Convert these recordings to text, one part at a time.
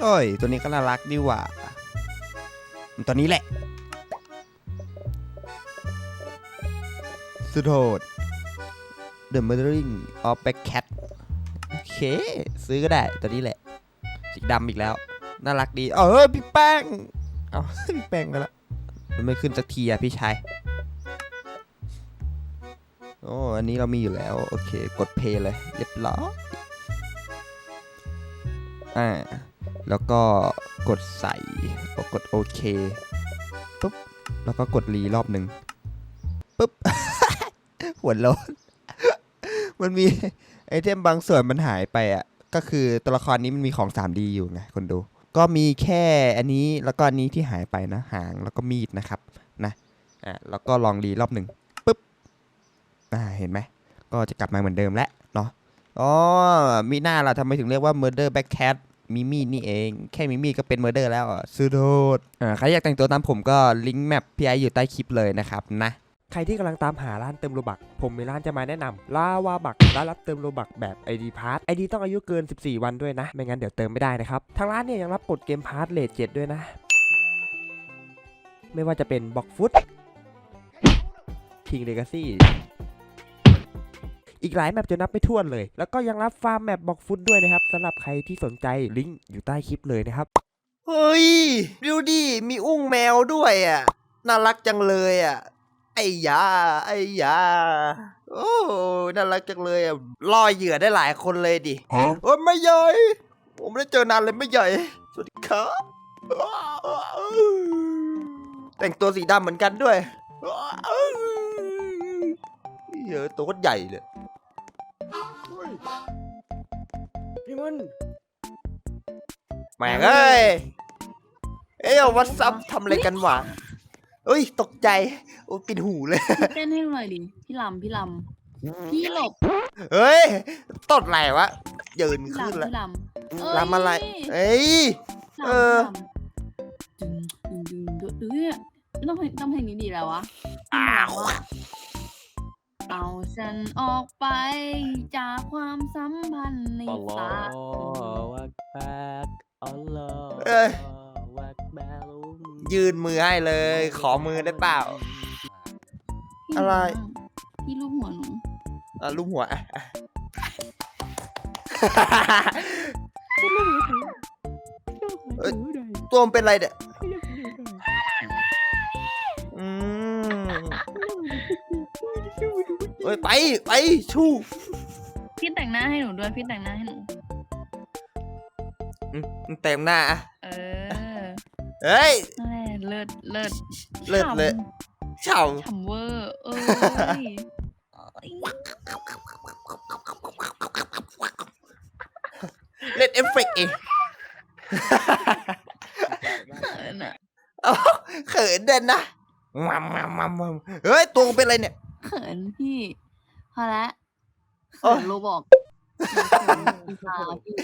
โอ้ย ตัวนี้ก็น่ารักดีว่าตัวนี้แหละ สุดโหด The Murdering of Black Cat โอเค ซื้อก็ได้ ตัวนี้แหละ สีดำอีกแล้ว น่ารักดี เออ พี่แป้ง เอาพี่แป้งไปแล้ว มันไม่ขึ้นสักทีอะพี่ชายโอ้อันนี้เรามีอยู่แล้ว โอเค กดเพย์เลย เรียบร้อยอ่า แล้วก็กดใส่กดโอเคปุ๊บแล้วก็กดรีรอบหนึ่งปุ๊บหัวโล้นมันมีไอเทมบางส่วนมันหายไปอะ ก็คือตัวละครนี้มันมีของ 3D อยู่ไงคนดู ก็มีแค่อันนี้แล้วก็อันนี้ที่หายไปนะหางแล้วก็มีดนะครับนะอ่าแล้วก็ลองรีรอบหนึ่งปุ๊บอ่าเห็นไหมก็จะกลับมาเหมือนเดิมแล้วเนาะอ๋อมีหน้าเราทำไมถึงเรียกว่า Murder Back Cat มีมีดนี่เอง แค่มีมีดก็เป็น Murder แล้วอะสุดโหดอ่าใครอยากแต่งตัวตามผมก็ลิงก์แมปพี่ไออยู่ใต้คลิปเลยนะครับนะใครที่กำลังตามหาร้านเติมโลบัก ผมมีร้านจะมาแนะนำลาวาบักร้านรับเติมโลบักแบบ ID p a s s ID ต้องอายุเกิน 14 วันด้วยนะ ไม่งั้นเดี๋ยวเติมไม่ได้นะครับ ทางร้านเนี่ยยังรับกดเกมพาร์ทเลทเจ็ดด้วยนะ ไม่ว่าจะเป็นบ็อกฟุตคิงเลกาซี่ อีกหลายแมปจะนับไม่ถ้วนเลย แล้วก็ยังรับฟาร์มแมปบ็อกฟุตด้วยนะครับสำหรับใครที่สนใจลิงก์อยู่ใต้คลิปเลยนะครับเฮ้ยดูดิมีอุ้งแมวด้วยอะน่ารักจังเลยอะไอ้ยาไอ้ยาโอ้น่ารักจังเลยอะล่อเหยื่อได้หลายคนเลยดิโอ้ยไม่ใหญ่ผมไม่ได้เจอนานเลยไม่ใหญ่สวัสดีครับแต่งตัวสีดำเหมือนกันด้วยเยอะตัวก็ใหญ่เลย แม่งเอ้ย เอ้ยวัดซับทำอะไรกันวะเอ้ย ตกใจ โอ้ปิดหูเลย เต้นให้หน่อยดิพี่ลำพี่ลำพี่หลบเฮ้ย ตดอะไรวะ ยืนพี่ขึ้นลำแล้วพี่ลำเอ้ยลำอะไร เอ้ยลำเออดึงดึงดึงดึงดึงเนี่ยต้องเพลงต้องเพลงนี้ดีแล้ววะอ้าวเอาฉันออกไปจากความสัมพันธ์ในตา เอ้ยวักแบลุมยืนมือให้เลย ขอมือได้เปล่า พี่อะไร พี่ลูกหัวหนูอะลูกหัวอะอะเอ้ยตัวมันเป็นอะไรเนี่ยอืมเอ้ยไปไปชูพี่แต่งหน้าให้หนูด้วยพี่แต่งหน้าให้หนู อืมเต็มหน้าอะเออ เฮ้ย นั่นแหละเลิศเลิศเลิศเลยฉ่ำเฉาฉ่ำเวอร์เอ้ยเอ้ยเล่นเอฟเฟกต์เองเขินอะเอ้าเขินเด่นนะมัมมัมมัมมัมเฮ้ย ตัวมันเป็นอะไรเนี่ย เขินพี่พอละโอ้เขิยนโรบอกอีพาพี่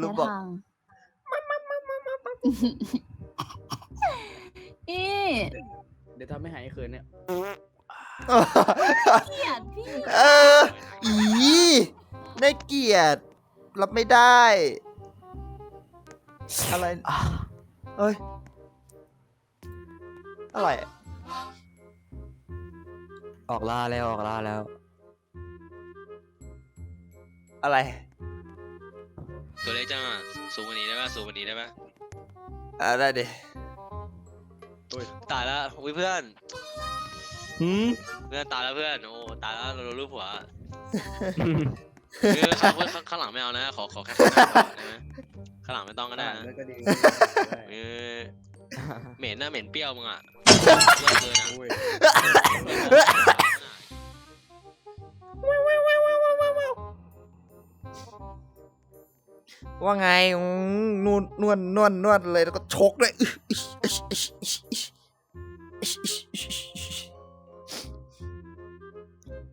ลูกบอกแค่ทางอี เดี๋ยวทำให้หายเขินเนี่ยเกลียดพี่เออ อีน่าเกลียด รับไม่ได้ อะไรเอ้ย อะไรออกล่าแล้วออกล่าแล้ว อะไร ตัวเล็กจังอะสูงกว่านี้ได้ปะสูงกว่านี้ได้ปะอ่าได้ดิ เฮ้ย ตายแล้วเพื่อนอืมเพื่อนตายแล้วเพื่อนโอ้ตายแล้วเราโดนลูกหัวคือข้างข้างหลังไม่เอานะขอขอแค่ข้างหน้าก่อนนะข้างหลังไม่ต้องก็ได้นะแล้วเออเหม็นนะเหม็นเปรี้ยวมึงอะเยอะเนอะ โอ้ยว่าไงนวดนวดนวดนวดเลยแล้วก็ชกเลย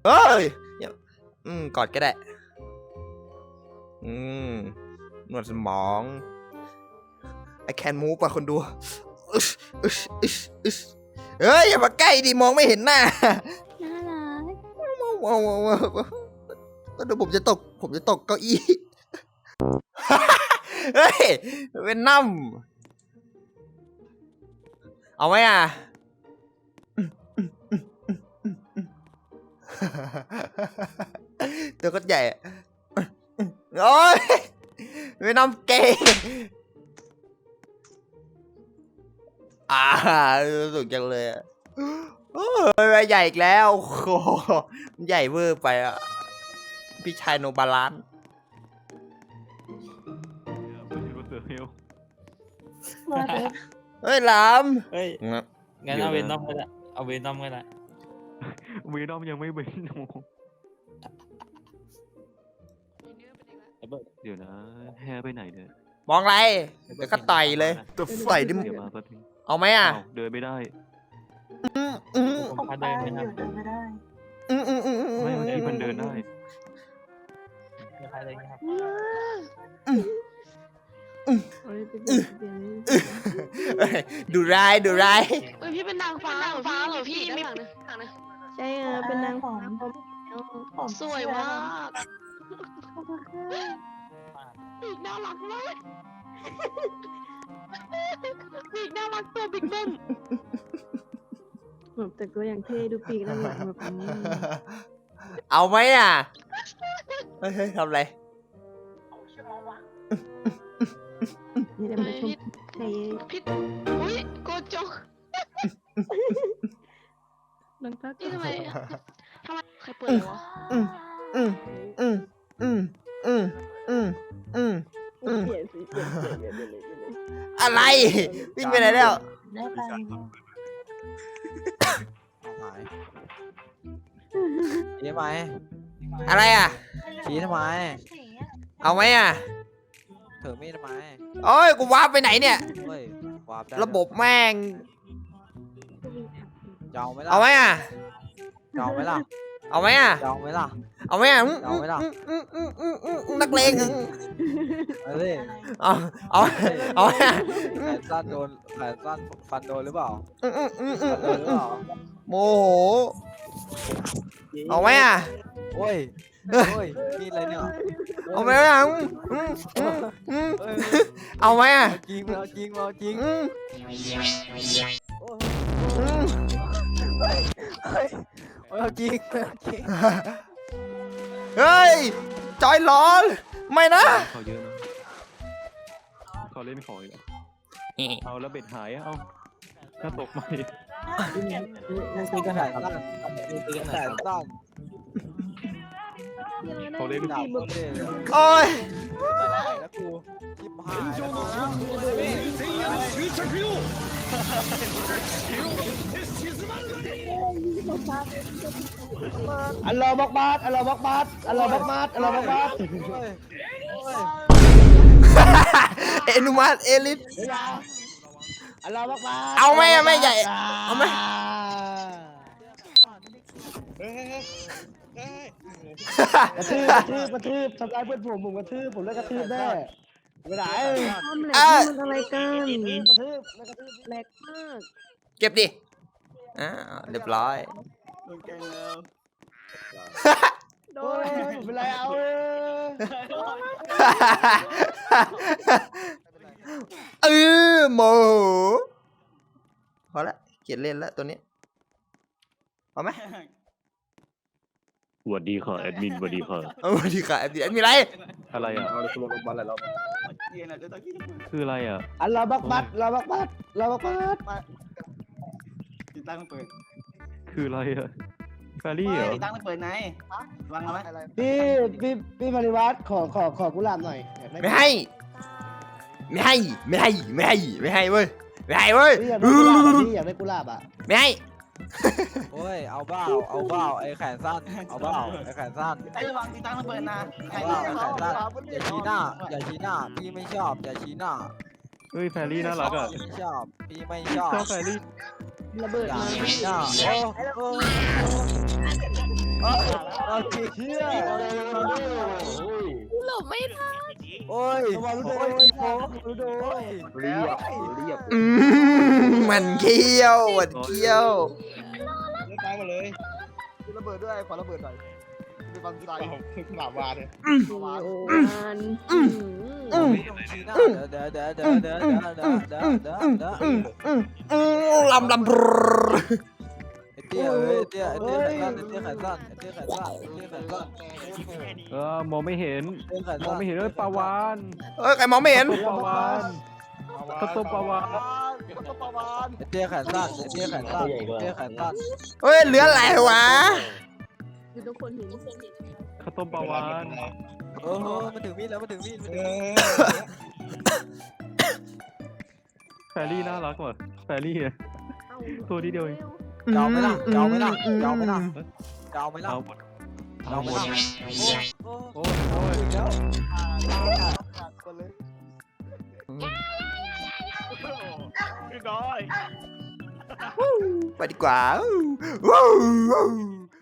เฮ้ยอย่าอืมกอดก็ได้ อืมนวดสมอง I can move ป่ะคนดูอึ๊ะอึ๊ะอึ๊ะอึ๊ะเฮ้ย อย่ามาใกล้ดิมองไม่เห็นหน้าน่ารักว้าวว้าวว้าวว้าวก็เดี๋ยวผมจะตก ผมจะตกเก้าอี้ เฮ้ย เป็นน้ำเอาไหมอะ ตัวก็ใหญ่อะโอ้ยเป็นน้ำเกย์อ่าสุกจังเลยอะโอ้ยใหญ่อีกแล้วโอ้โหใหญ่เวอร์ไปอะ พี่ชายโนบาลานซ์เฮ้ยหลามเฮ้ยงับงั้นเดี๋ยวเอาเวนนะอมก็ได้เอาเวนอมก็ได้ เวนอมยังไม่เวนโอ้โหไอ้เบิร์ดเดี๋ยวนะ แฮไปไหนเนี่ยมองอะไร เดี๋ยวก็ต่อยเลยตัวต่อยดิมึงเดี๋ยวมาแป๊บนึงเอาไหมอะอ้าวเดินไม่ได้ผมพาเดินไหมครับอืมอืมอืมอืไม่เมื่อกี้มันเดินได้พาเดินไหมครับเฮ้ยไปเดี๋ยวเดี๋ยวนี้เอ้ยดูร้ายดูร้ายเฮ้ยพี่เป็นนางฟ้าเหรอฟ้าเหรอพี่ไม่ถังนะถังนะ ใช่อะเป็นนางฟ้าผมสวยมากปีกน่ารักมากปีกน่ารักตัวบิ๊กเบิ้มแบบแต่ก็อย่างเท่ดูปีกนั่นแหละแบบอืมเอาไหมอะเฮ้ยเฮ้ยทำอะไรนี่จะมาชมใครพี่อุ้ยโกโจน้องตานี่ทำไมทำไมใครเปิดเลยวะอืมอืมอืมอืมอืมอืมอืมอืมเปลี่ยนสีเปลี่ยนเปลี่ยนเปลี่ยนเปลี่ยนเปลี่ยนอะไรวิ่งไปไหนแล้วได้ไปชี้ทำไมอะไรอะ ชี้ทำไม เอาไหมอะถือมีดทำไมโอ้ยกูว้าร์ปไปไหนเนี่ย เฮ้ยวาร์ปได้ระบบแม่ง จองไหมล่ะเอาไหมอะจองไหมล่ะเอาไหมอะจองไหมล่ะ เอาไหมอะเอาไหมล่ะ อืมอืมอืมอืมอืมนักเลงอืมเอาดิเอาเอาเอาไหมอะแขนสั้นโดนแขนสั้นฟันโดนหรือเปล่าอืมอืมอืมอืฟัมนโดอืมนหรือเปล่าโมโหเอาไหมอะโอ้ยโอ้ยมีดอะไรเนี่ยเอาไหมอะอืมอืมอืมอืมเอ้ยเอาไหมอะเอาจริงเอาจริงเอาจริงอืมอืม เอาจริงเอาจริงเฮ้ย จอยร้อน ไม่นะขาเยอะนะขาเล่นของอีกแล้วเอาแล้วเบ็ดหายอะเอาถ้าตกมาอีกนั่งคุยกันแขนสั้นคุยกันแขนสั้นเขาเล่นดาบคนเล่นโอ้ยแล้วกูยิบหายแล้วกู อัลลอฮ์บักบัดอัลลอฮ์บักบัดอัลลอฮ์บักบัดอัลลอฮ์บักบัดเฮ้ยเฮ้ยเอนุมัตเอลิสอัลลอฮ์บักบัดเอาไหมอะแม่ใหญ่เอาไหมกระทืบกระทืบกระทืบทำร้ายเพื่อนผมผมกระทืบผมเลิกกระทืบแน่ไม่ได้ทำแหลกมันอะไรกันกระทืบกระทืบแหลกมากเก็บดิ อ่าเรียบร้อย โดโอ้นยผมเป็นไรเอาเออเออโมโหพอละเขียนเล่นแล้วตัวนี้เอาไหมสวัสดีค่ะแอดมินสวัสดีค่ะเอาดีค่ะแอดมินแอดมินอะไรอะไรอะคืออะไรอะอัลลอฮ์บักบัดอัลลอฮ์บักบัดอัลลอฮ์บักบัด คืออะไรอะแฟรี่เหรอพี่พี่พี่มาริวัตขอขอขอกุหลาบหน่อยอยากได้ไม่ให้ ไม่ให้ ไม่ให้ ไม่ให้ ไม่ให้เว้ย ไม่ให้เว้ย พี่อยากได้กุหลาบอะพี่อยากได้กุหลาบอะไม่ให้ โอ้ย เอาเบ้าเอาเบ้าไอ้แขนสั้น เอาเบ้าไอ้แขนสั้น ไอ้ระวังตีตั้งระเบิดนะเอาเบ้าไอ้แขนสั้นอย่าชี้หน้า อย่าชี้หน้า พี่ไม่ชอบ อย่าชี้หน้าเฮ้ยแฟรี่น่ารักอะพี่ชอบ พี่ไม่ชอบ ชอบแฟรี่ ระเบิดอย่ามาชี้หน้าโอ้โอ้โอ้เอาจริงเชี่ยหลบไม่ทันโอ้ยระวังรู้โอ้ยโดอีนโมรู้โดนเรียบเรียบอืมมันเขี้ยวมันเขี้ยวตายหมดเลยระเบิดด้วยขอระเบิดหน่อย บันไซหนาวาเลยมันอืมเดี๋ยวเดี๋ยวเดี๋ยวเดี๋ยวเดี๋ยวเดี๋ยวเดี๋ยวเดี๋ยวเดี๋ยวอืมอืมอืมลำลำไอ้เตี้ยเอ้ยไอ้เตี้ยไอ้เตี้ยแขนสั้นไอ้เตี้ยแขนสั้นไอ้เตี้ยแขนสั้นไอ้เตี้ยแขนสั้นเออมองไม่เห็นไอ้เตี้ยแขนมองสั้นไม่เห็นเอ้ยปลาวานเอ้ยใครมองไม่เห็นปลาวานข้าวต้มปลาวานไอ้เตี้ยแขนสั้นไอ้เตี้ยแขนสั้นไอ้เตี้ยแขนสั้นเฮ้ยเหลืออะไรวะ คือทุกคนเห็นข้าวต้มปลาวานเออเออมันถึงมีดแล้วมันถึงมีดมันถึงมีดแฟรี่น่ารักว่ะแฟรี่อะ ตัวนิดเดียวเองเจ้าไหมล่ะเจ้าไหมล่ะเจ้าไหมล่ะเจ้าไหมล่ะเอาหมดเอาหมดโอ้โอ้ยโอ้ยแล้วไปดีกว่าวู้วู้